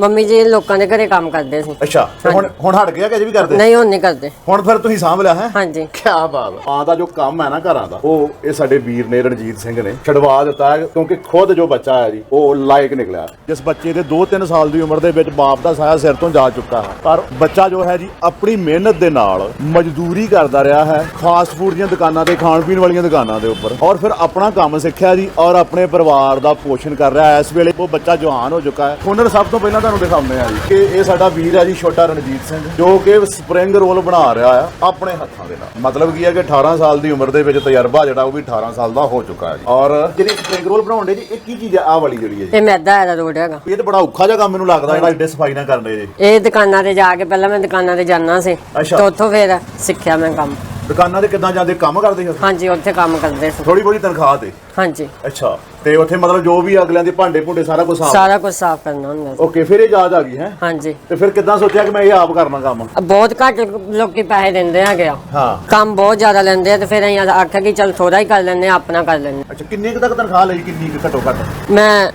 Mummy ਜੀ ਲੋਕਾਂ ਦੇ ਘਰੇ ਕੰਮ ਕਰਦੇ ਸੀ। ਅੱਛਾ ਤੇ ਹੁਣ ਹੁਣ ਹਟ ਗਿਆ ਕਿ ਅਜੇ ਵੀ ਕਰਦੇ? ਨਹੀਂ ਹੁਣ ਨਹੀਂ ਕਰਦੇ। ਹੁਣ ਫਿਰ ਤੁਸੀਂ ਸਾਂਭ ਲਿਆ ਹੈ? ਹਾਂਜੀ। ਕੀ ਬਾਤ। ਹੈ। ਆ ਦਾ ਜੋ ਕੰਮ ਹੈ ਨਾ ਘਰਾਂ ਦਾ ਉਹ ਇਹ ਸਾਡੇ ਵੀਰ ਨੇ ਰਣਜੀਤ ਸਿੰਘ ਨੇ ਛਡਵਾ ਦਿੱਤਾ ਹੈ ਕਿਉਂਕਿ ਖੁਦ ਜੋ ਬੱਚਾ ਹੈ ਜੀ ਉਹ ਲਾਇਕ ਨਿਕਲਿਆ। ਜਿਸ ਬੱਚੇ ਦੇ 2-3 ਸਾਲ ਦੀ ਉਮਰ ਦੇ ਵਿੱਚ ਬਾਪ ਦਾ ਸਾਇਆ ਸਿਰ ਤੋਂ ਜਾ ਚੁੱਕਾ ਹੈ। ਪਰ ਬੱਚਾ ਜੋ ਹੈ ਜੀ ਆਪਣੀ ਮਿਹਨਤ ਦੇ ਨਾਲ ਮਜ਼ਦੂਰੀ ਕਰਦਾ ਰਿਹਾ ਹੈ ਫਾਸਟ ਫੂਡ ਦੀਆਂ ਦੁਕਾਨਾਂ ਤੇ ਖਾਣ ਪੀਣ ਵਾਲੀਆਂ ਦੁਕਾਨਾਂ ਦੇ ਉੱਪਰ। ਔਰ ਫਿਰ ਆਪਣਾ ਕੰਮ ਸਿੱਖਿਆ ਜੀ ਔਰ ਆਪਣੇ ਪਰਿਵਾਰ ਦਾ ਪੋਸ਼ਣ ਕਰ ਰਿਹਾ ਹੈ। ਇਸ ਵੇਲੇ ਉਹ ਬੱਚਾ ਜਵਾਨ ਹੋ ਚੁੱਕਾ ਹੈ। ਹੁਨਰ ਸਭ ਤੋਂ ਪਹਿਲਾਂ ਤੁਹਾਨੂੰ ਦਿਖਾਉਂਦੇ ਆ ਜੀ ਕਿ ਇਹ ਸਾਡਾ ਵੀਰ ਹੈ ਜੀ ਛੋਟਾ ਰਣਜੀਤ ਸਿੰਘ ਜੋ ਕਿ ਸਪਰਿੰਗ ਰੋਲ ਬਣਾ ਰਿਹਾ ਆ ਆਪਣੇ ਹੱਥਾਂ ਦੇ ਨਾਲ। ਮਤਲਬ ਕੀ ਹੈ ਕਿ 18 ਸਾਲ ਦੀ ਉਮਰ ਦੇ ਵਿੱਚ ਤਜਰਬਾ ਜਿਹੜਾ ਉਹ ਵੀ 18 ਸਾਲ ਦਾ ਹੋ ਚੁੱਕਾ ਹੈ ਜੀ। ਔਰ ਜਿਹੜੀ ਸਪਰਿੰਗ ਰੋਲ ਬਣਾਉਣ ਦੇ ਜੀ ਇਹ ਕੀ ਚੀਜ਼ ਹੈ ਆਹ ਵਾਲੀ ਜਿਹੜੀ ਹੈ ਜੀ। ਇਹ ਮੈਦਾ ਦਾ ਰੋਡ ਹੈਗਾ। ਇਹ ਤਾਂ ਬੜਾ ਔਖਾ ਜਿਹਾ ਕੰਮ ਮੈਨੂੰ ਲੱਗਦਾ ਜਿਹੜਾ ਐਡੇ ਸਫ਼ਾਈ ਨਾਲ ਕਰਦੇ ਜੀ। ਇਹ ਦੁਕਾਨਾਂ ਤੇ ਜਾ ਕੇ ਪਹਿਲਾਂ ਮੈਂ ਦੁਕਾਨਾਂ ਤੇ ਜਾਣਾ ਸੀ। ਅੱਛਾ। ਤੇ ਉੱਥੋਂ ਫਿਰ ਸਿੱਖਿਆ ਮੈਂ ਕੰਮ। ਦੁਕਾਨਾਂ ਤੇ ਕਿੱਦਾਂ ਜਾਂਦੇ ਕੰਮ ਕਰਦੇ ਹੋ ਹਾਂਜੀ ਉੱਥੇ ਕੰਮ ਕਰਦੇ ਸੀ। ਥੋੜੀ ਬਹੁਤੀ ਤਨਖਾਹ ਤੇ? ਹਾਂਜੀ। ਅੱਛਾ ਤੇ ਉੱਥੇ ਮਤਲਬ ਜੋ ਵੀ ਅਗਲਿਆਂ ਦੇ ਭਾਂਡੇ ਭੁੰਡੇ ਸਾਰਾ ਕੁਝ ਸਾਫ਼? ਸਾਰਾ ਕੁਝ ਸਾਫ਼ ਕਰਨਾ ਹੁੰਦਾ ਸੀ। ਓਕੇ ਫਿਰ ਇਹ ਯਾਦ ਆ ਗਈ ਹੈ? ਹਾਂਜੀ। ਤੇ ਫਿਰ ਕਿੱਦਾਂ ਸੋਚਿਆ ਕਿ ਮੈਂ ਇਹ ਆਪ ਕਰਨਾ ਕੰਮ? ਬਹੁਤ ਘੱਟ ਲੋਕੀ ਪੈਸੇ ਦਿੰਦੇ ਹੈਗੇ ਆ। ਹਾਂ। ਕੰਮ ਬਹੁਤ ਜ਼ਿਆਦਾ ਲੈਂਦੇ ਆ ਤੇ ਫਿਰ ਅਸੀਂ ਆਖਿਆ ਕਿ ਚਲ ਥੋੜਾ ਹੀ ਕਰ ਲੈਂਦੇ ਆ ਆਪਣਾ ਕਰ ਲੈਂਦੇ ਅੱਛਾ ਕਿੰਨੀ ਕੁ ਤੱਕ ਤਨਖਾਹ ਲਈ ਕਿੰਨੀ ਕੁ ਘੱਟੋ ਘੱਟ? ਮੈਂ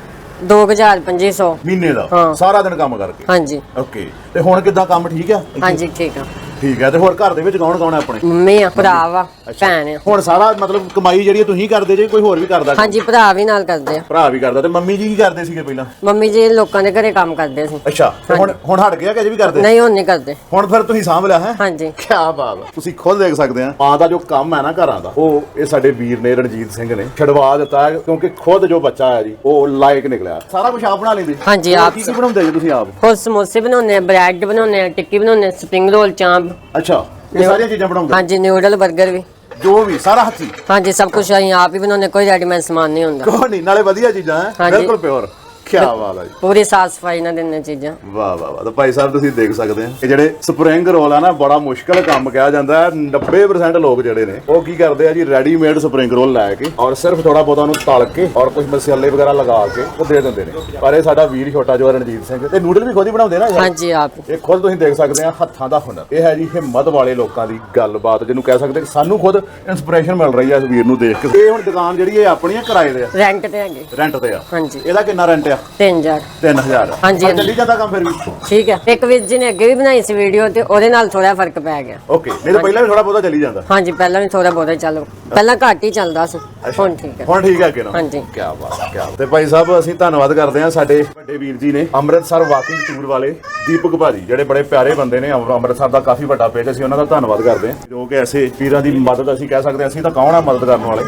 2500 ਮਹੀਨੇ ਦਾ। ਸਾਰਾ ਦਿਨ ਕੰਮ ਕਰਕੇ? ਹਾਂਜੀ। ਓਕੇ ਤੇ ਹੁਣ ਕਿੱਦਾਂ ਕੰਮ ਠੀਕ ਆ? ਹਾਂਜੀ ਠੀਕ ਆ। ਠੀਕ ਆ ਤੇ ਹੋਰ ਘਰ ਦੇ ਵਿੱਚ ਕੌਣ ਕੌਣ ਹੈ ਆਪਣੇ? ਮੰਮੀ ਆ ਭਰਾ ਵਾ ਭੈਣ ਆ। ਹੁਣ ਸਾਰਾ ਮਤਲਬ ਕਮਾਈ ਜਿਹੜੀ ਹੈ ਤੁਸੀਂ ਕਰਦੇ ਜੇ ਕੋਈ ਹੋਰ ਵੀ ਕਰਦਾ ਹਾਂਜੀ ਭਰਾ ਵੀ ਨਾਲ ਕਰਦੇ ਆ। ਭਰਾ ਵੀ ਕਰਦਾ ਤੇ ਮੰਮੀ ਜੀ ਕੀ ਕਰਦੇ ਸੀਗੇ ਪਹਿਲਾਂ? ਮੰਮੀ ਜੀ ਲੋਕਾਂ ਦੇ ਘਰੇ ਕੰਮ ਕਰਦੇ ਸੀ। ਅੱਛਾ ਤੇ ਹੁਣ ਹੁਣ ਹਟ ਗਿਆ ਕਿ ਅਜੇ ਵੀ ਕਰਦੇ? ਨਹੀਂ ਹੁਣ ਨਹੀਂ ਕਰਦੇ। ਹੁਣ ਫਿਰ ਤੁਸੀਂ ਸਾਂਭ ਲਿਆ ਹੈ? ਹਾਂਜੀ। ਕੀ ਬਾਤ ਹੈ ਤੁਸੀਂ ਖੁਦ ਦੇਖ ਸਕਦੇ ਆ ਮਾਂ ਦਾ ਜੋ ਕੰਮ ਹੈ ਨਾ ਘਰਾਂ ਦਾ ਉਹ ਇਹ ਸਾਡੇ ਵੀਰ ਨੇ ਰਣਜੀਤ ਸਿੰਘ ਨੇ ਛਡਵਾ ਦਿੱਤਾ ਹੈ ਕਿਉਂਕਿ ਖੁਦ ਜੋ ਬੱਚਾ ਹੈ ਜੀ ਉਹ ਲਾਇਕ ਨਿਕਲਿਆ। ਸਾਰਾ ਕੁਝ ਆਪ ਬਣਾ ਲੈਂਦੇ? ਹਾਂਜੀ, ਆਪ ਕੀ ਕੀ ਬਣਾਉਂਦੇ ਜੀ ਤੁਸੀਂ ਆਪ? ਹੋਰ ਸਮੋਸੇ ਬਣਾਉਂਦੇ ਆ ਬ੍ਰੈਡ ਬਣਾਉਂਦੇ ਆ ਟਿੱਕੀ ਬਣਾਉਂਦੇ ਆ ਸਪਰਿੰਗ ਰੋਲ ਚਾਂਪ ਅੱਛਾ ਇਹ ਸਾਰੀਆਂ ਚੀਜ਼ਾਂ ਬਣਾਉਂਦੇ? ਹਾਂਜੀ ਨਿਊਡਲ 버ਗਰ ਵੀ। ਜੋ ਵੀ ਸਾਰਾ ਹੱਥੀ? ਹਾਂਜੀ ਸਭ ਕੁਝ ਅਸੀਂ ਆਪ ਹੀ ਬਣਾਉਂਦੇ ਕੋਈ ਰੈਡੀਮੇਡ ਸਮਾਨ ਨਹੀਂ ਹੁੰਦਾ। ਕੋਈ ਨਹੀਂ ਨਾਲੇ ਵਧੀਆ ਚੀਜ਼ਾਂ ਹੈ ਹਾਂਜੀ। ਬਿਲਕੁਲ ਪਿਓਰ ਕੀ ਬਾਤ ਹੈ ਜੀ। ਪੂਰੀ ਸਾਫ਼ ਸਫ਼ਾਈ ਨਾਲ ਦਿੰਦੇ ਚੀਜ਼ਾਂ। ਵਾਹ ਵਾਹ ਵਾਹ। ਤਾਂ ਭਾਈ ਸਾਹਿਬ ਤੁਸੀਂ ਦੇਖ ਸਕਦੇ ਆ। ਕਿ ਜਿਹੜੇ ਸਪਰਿੰਗ ਰੋਲ ਆ ਨਾ ਬੜਾ ਮੁਸ਼ਕਲ ਕੰਮ ਕਿਹਾ ਜਾਂਦਾ ਹੈ। 90% ਲੋਕ ਜਿਹੜੇ ਨੇ ਉਹ ਕੀ ਕਰਦੇ ਆ ਜੀ ਰੈਡੀਮੇਡ ਸਪਰਿੰਗ ਰੋਲ ਲੈ ਕੇ ਔਰ ਸਿਰਫ ਥੋੜਾ ਬਹੁਤਾ ਉਹਨੂੰ ਤਲ ਕੇ ਔਰ ਕੁਝ ਮਸਾਲੇ ਵਗੈਰਾ ਲਗਾ ਕੇ ਉਹ ਦੇ ਦਿੰਦੇ ਨੇ। ਪਰ ਇਹ ਸਾਡਾ ਵੀਰ ਛੋਟਾ ਜੋ ਰਣਜੀਤ ਸਿੰਘ ਤੇ ਨੂਡਲ ਵੀ ਖੁਦ ਹੀ ਬਣਾਉਂਦੇ ਨਾ ਹਾਂਜੀ ਆਪ। ਇਹ ਖੁਦ ਤੁਸੀਂ ਦੇਖ ਸਕਦੇ ਆ ਹੱਥਾਂ ਦਾ ਹੁਨਰ। ਇਹ ਹੈ ਜੀ ਹਿੰਮਤ ਵਾਲੇ ਲੋਕਾਂ ਦੀ ਗੱਲਬਾਤ ਜਿਹਨੂੰ ਕਹਿ ਸਕਦੇ ਕਿ ਸਾਨੂੰ ਖੁਦ ਇਨਸਪੀਰੇਸ਼ਨ ਮਿਲ ਰਹੀ ਹੈ ਇਸ ਵੀਰ ਨੂੰ ਦੇਖ ਕੇ। ਇਹ ਹੁਣ ਦੁਕਾਨ ਜਿਹੜੀ ਇਹ ਆਪਣੀ ਹੈ ਕਿਰਾਏ ਤੇ ਆ? ਰੈਂਟ ਤੇ ਹੈਗੇ। ਰੈਂਟ ਤੇ ਆ। ਹਾਂਜੀ। ਇਹਦਾ ਕਿੰਨਾ ਰੈਂਟ ਆ? 3000 3000 ਹਾਂਜੀ, ਪਰ ਚੱਲੀ ਜਾਂਦਾ ਕੰਮ ਫਿਰ ਵੀ? ਠੀਕ ਹੈ। ਇੱਕ ਵੀਰ ਜੀ ਨੇ ਅੱਗੇ ਵੀ ਬਣਾਈ ਸੀ ਵੀਡੀਓ ਤੇ ਉਹਦੇ ਨਾਲ ਥੋੜਾ ਫ਼ਰਕ ਪੈ ਗਿਆ। ਓਕੇ ਨਹੀਂ ਤਾਂ ਪਹਿਲਾਂ ਵੀ ਥੋੜਾ ਬਹੁਤਾ ਚੱਲੀ ਜਾਂਦਾ। ਹਾਂਜੀ ਪਹਿਲਾਂ ਵੀ ਥੋੜਾ ਬਹੁਤਾ ਚੱਲ ਪਹਿਲਾਂ ਘੱਟ ਹੀ ਚੱਲਦਾ ਸੀ। ਹੁਣ ਠੀਕ ਹੈ। ਹੁਣ ਠੀਕ ਹੈ ਅੱਗੇ ਨਾ ਹਾਂਜੀ। ਕੀ ਬਾਤ ਹੈ, ਕੀ ਬਾਤ। ਤੇ ਭਾਈ ਸਾਹਿਬ ਅਸੀਂ ਧੰਨਵਾਦ ਕਰਦੇ ਹਾਂ ਸਾਡੇ ਵੱਡੇ ਵੀਰ ਜੀ ਨੇ ਅੰਮ੍ਰਿਤਸਰ ਵਾਕਿੰਗ ਟੂਰ ਵਾਲੇ ਦੀਪਕ ਭਾਜੀ ਜਿਹੜੇ ਬੜੇ ਪਿਆਰੇ ਬੰਦੇ ਨੇ ਅੰਮ੍ਰਿਤਸਰ ਦਾ ਕਾਫੀ ਵੱਡਾ ਪੇਜ ਅਸੀਂ ਉਹਨਾਂ ਦਾ ਧੰਨਵਾਦ ਕਰਦੇ ਹਾਂ। ਜੋ ਕਿ ਐਸੇ ਵੀਰਾਂ ਦੀ ਮਦਦ ਅਸੀਂ ਕਹਿ ਸਕਦੇ ਹਾਂ ਅਸੀਂ ਤਾਂ ਕੌਣ ਆ ਮਦਦ ਕਰਨ ਵਾਲੇ?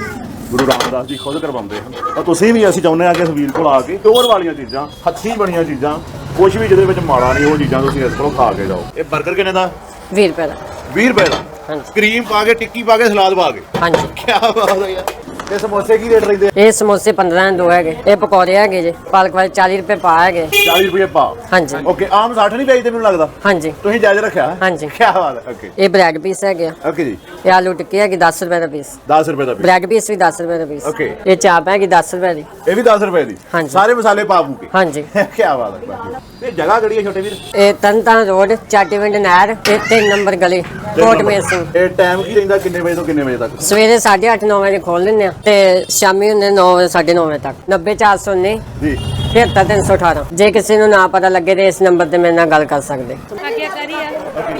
ਗੁਰੂ ਰਾਮਦਾਸ ਜੀ ਖੁਦ ਕਰਵਾਉਂਦੇ ਹਨ। ਤਾਂ ਤੁਸੀਂ ਵੀ ਅਸੀਂ ਚਾਹੁੰਦੇ ਹਾਂ ਕਿ ਇਸ ਵੀਰ ਕੋਲ ਆ ਕੇ ਪਿਓਰ ਵਾਲੀਆਂ ਚੀਜ਼ਾਂ ਹੱਥੀਂ ਬਣੀਆਂ ਚੀਜ਼ਾਂ ਕੁਝ ਵੀ ਜਿਹਦੇ ਵਿੱਚ ਮਾੜਾ ਨਹੀਂ ਉਹ ਚੀਜ਼ਾਂ ਤੁਸੀਂ ਇਸ ਕੋਲੋਂ ਖਾ ਕੇ ਜਾਓ। ਇਹ 버ਗਰ ਕਿੰਨੇ ਦਾ? 20 ਰੁਪਏ ਦਾ 20 ਰੁਪਏ ਦਾ ਹਾਂਜੀ। ਕਰੀਮ ਪਾ ਕੇ ਟਿੱਕੀ ਪਾ ਕੇ ਸਲਾਦ ਪਾ ਕੇ। ਹਾਂਜੀ। ਕੀ ਬਾਤ ਹੈ ਯਾਰ। ਤੇ ਸਮੋਸੇ ਕੀ ਰੇਟ ਰਹਿੰਦੇ ਆ? ਇਹ ਸਮੋਸੇ 15 ਦੇ ਦੋ ਹੈਗੇ। ਇਹ ਪਕੌੜੇ ਹੈਗੇ ਜੇ। ਪਾਲਕ ਵਾਲੇ 40 ਰੁਪਏ ਪਾ ਹੈਗੇ। 40 ਰੁਪਏ ਪਾ? ਹਾਂਜੀ। ਓਕੇ ਆਮ 60 ਨਹੀਂ ਵੇਚਦੇ ਮੈਨੂੰ ਲੱਗਦਾ? ਹਾਂਜੀ। ਤੁਸੀਂ ਜਾਇਜ਼ ਰੱਖਿਆ? ਹਾਂਜੀ। ਕੀ ਬਾਤ ਹੈ ਓਕੇ। ਇਹ ਬ੍ਰੈਡ ਪੀਸ ਹੈਗੇ ਆ। ਓਕੇ ਜੀ। ਇਹ ਆਲੂ ਟਿੱਕੀ ਹੈਗੀ 10 ਰੁਪਏ ਦਾ ਪੀਸ। 10 ਰੁਪਏ ਦਾ piece। ਬ੍ਰੈਡ ਪੀਸ ਵੀ 10 ਰੁਪਏ ਦਾ ਪੀਸ। Okay. ਇਹ ਚਾਪ ਹੈਗੀ 10 ਰੁਪਏ ਦੀ। ਇਹ ਵੀ 10 ਰੁਪਏ ਦੀ? ਹਾਂਜੀ। ਸਾਰੇ ਮਸਾਲੇ ਪਾ ਪੂ ਕੇ? ਹਾਂਜੀ। ਕੀ ਬਾਤ ਹੈ ਬਾਕੀ। ਤੇ ਜਗ੍ਹਾ ਕਿਹੜੀ ਹੈ ਛੋਟੇ ਵੀਰ? ਇਹ ਤਨਤਨ ਰੋਡ ਚਾਟੀਵਿੰਡ ਨਹਿਰ ਤੇ 3 ਨੰਬਰ ਗਲੀ। ਕੋਟ ਮੇਰ ਸਿੰਘ ਇਹ ਟਾਈਮ ਕੀ ਰਹਿੰਦਾ ਕਿੰਨੇ ਵਜੇ ਤੋਂ ਕਿੰਨੇ ਵਜੇ ਤੱਕ? ਸਵੇਰੇ 8:30 9 ਵਜੇ ਖੋਲ ਲੈਂਦੇ ਆ ਤੇ ਸ਼ਾਮੀ ਹੁੰਦੇ 9 ਵਜੇ 9:30 ਵਜੇ ਤੱਕ। 90419 ਜੀ। 73318 ਜੇ ਕਿਸੇ ਨੂੰ ਨਾ ਪਤਾ ਲੱਗੇ ਤੇ ਇਸ ਨੰਬਰ ਤੇ ਮੇਰੇ ਨਾਲ ਗੱਲ ਕਰ ਸਕਦੇ। ਆ।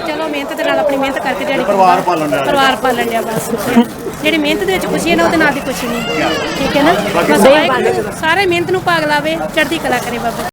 ਚਲੋ ਮਿਹਨਤ ਦੇ ਨਾਲ ਆਪਣੀ ਮਿਹਨਤ ਕਰਕੇ ਦਿਹਾੜੀ ਪਰਿਵਾਰ ਪਾਲਣ ਡਿਆ। ਪਰਿਵਾਰ ਪਾਲਣ ਡਿਆ ਬਸ। ਜਿਹੜੀ ਮਿਹਨਤ ਦੇ ਵਿੱਚ ਖੁਸ਼ੀ ਹੈ ਨਾ ਉਹਦੇ ਨਾਲ ਦੀ ਖੁਸ਼ੀ ਨਹੀਂ। ਠੀਕ ਹੈ ਨਾ? ਬਸ ਵਾਹਿਗੁਰੂ ਸਾਰੇ ਮਿਹਨਤ ਨੂੰ ਭਾਗ ਲਾਵੇ ਚੜ੍ਹਦੀ ਕਲਾ ਕਰੇ ਬਾਬਾ।